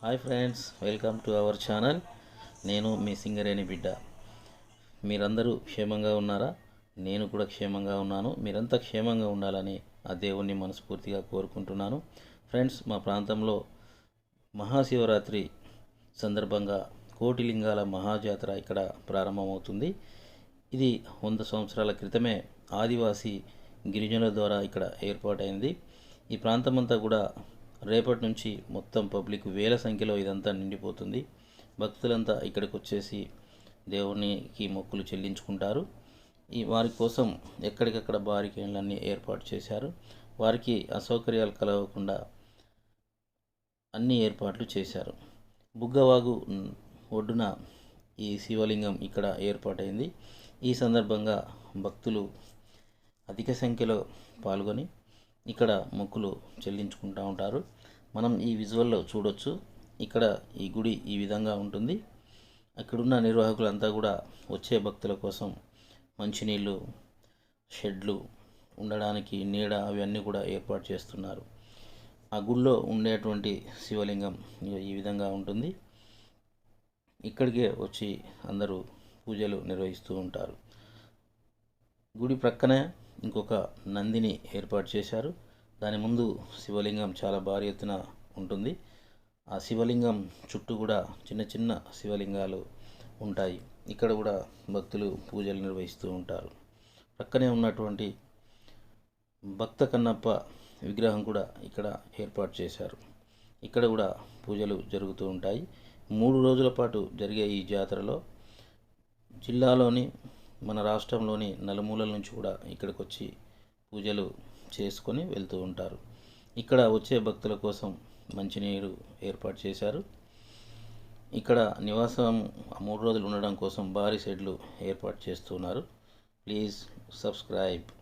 Hi friends welcome to our channel. నేను మీ సింగరేణి బిడ్డ. మీరందరూ క్షేమంగా ఉన్నారా? నేను కూడా క్షేమంగా ఉన్నాను. మీరంతా క్షేమంగా ఉండాలని ఆ దేవుణ్ణి మనస్ఫూర్తిగా కోరుకుంటున్నాను. ఫ్రెండ్స్ మా ప్రాంతంలో మహాశివరాత్రి సందర్భంగా కోటిలింగాల మహాజాతర ఇక్కడ ప్రారంభమవుతుంది. ఇది వంద సంవత్సరాల క్రితమే ఆదివాసీ గిరిజనుల ద్వారా ఇక్కడ ఏర్పాటైంది. ఈ ప్రాంతమంతా కూడా రేపటి నుంచి మొత్తం పబ్లిక్ వేల సంఖ్యలో ఇదంతా నిండిపోతుంది. భక్తులంతా ఇక్కడికి వచ్చేసి దేవునికి మొక్కులు చెల్లించుకుంటారు. ఈ వారి కోసం ఎక్కడికక్కడ బారికేళ్ళన్నీ ఏర్పాటు చేశారు. వారికి అసౌకర్యాలు కలగకుండా అన్ని ఏర్పాట్లు చేశారు. బుగ్గవాగు ఒడ్డున ఈ శివలింగం ఇక్కడ ఏర్పాటైంది. ఈ సందర్భంగా భక్తులు అధిక సంఖ్యలో పాల్గొని ఇక్కడ మొక్కులు చెల్లించుకుంటూ ఉంటారు. మనం ఈ విజువల్లో చూడొచ్చు. ఇక్కడ ఈ గుడి ఈ విధంగా ఉంటుంది. అక్కడున్న నిర్వాహకులంతా కూడా వచ్చే భక్తుల కోసం మంచినీళ్ళు షెడ్లు ఉండడానికి నీడ అవన్నీ కూడా ఏర్పాటు చేస్తున్నారు. ఆ గుడిలో ఉండేటువంటి శివలింగం ఈ విధంగా ఉంటుంది. ఇక్కడికే వచ్చి అందరూ పూజలు నిర్వహిస్తూ ఉంటారు. గుడి ప్రక్కనే ఇంకొక నందిని ఏర్పాటు చేశారు. దాని ముందు శివలింగం చాలా భారీ ఎత్తున ఉంటుంది. ఆ శివలింగం చుట్టూ కూడా చిన్న చిన్న శివలింగాలు ఉంటాయి. ఇక్కడ కూడా భక్తులు పూజలు నిర్వహిస్తూ ఉంటారు. ప్రక్కనే ఉన్నటువంటి భక్త కన్నప్ప విగ్రహం కూడా ఇక్కడ ఏర్పాటు చేశారు. ఇక్కడ కూడా పూజలు జరుగుతూ ఉంటాయి. మూడు రోజుల పాటు జరిగే ఈ జాతరలో జిల్లాలోని మన రాష్ట్రంలోని నలుమూలల నుంచి కూడా ఇక్కడికి వచ్చి పూజలు చేసుకొని వెళ్తూ ఉంటారు. ఇక్కడ వచ్చే భక్తుల కోసం మంచినీరు ఏర్పాటు చేశారు. ఇక్కడ నివాసం ఆ మూడు రోజులు ఉండడం కోసం భారీ షెడ్లు ఏర్పాటు చేస్తున్నారు. Please subscribe.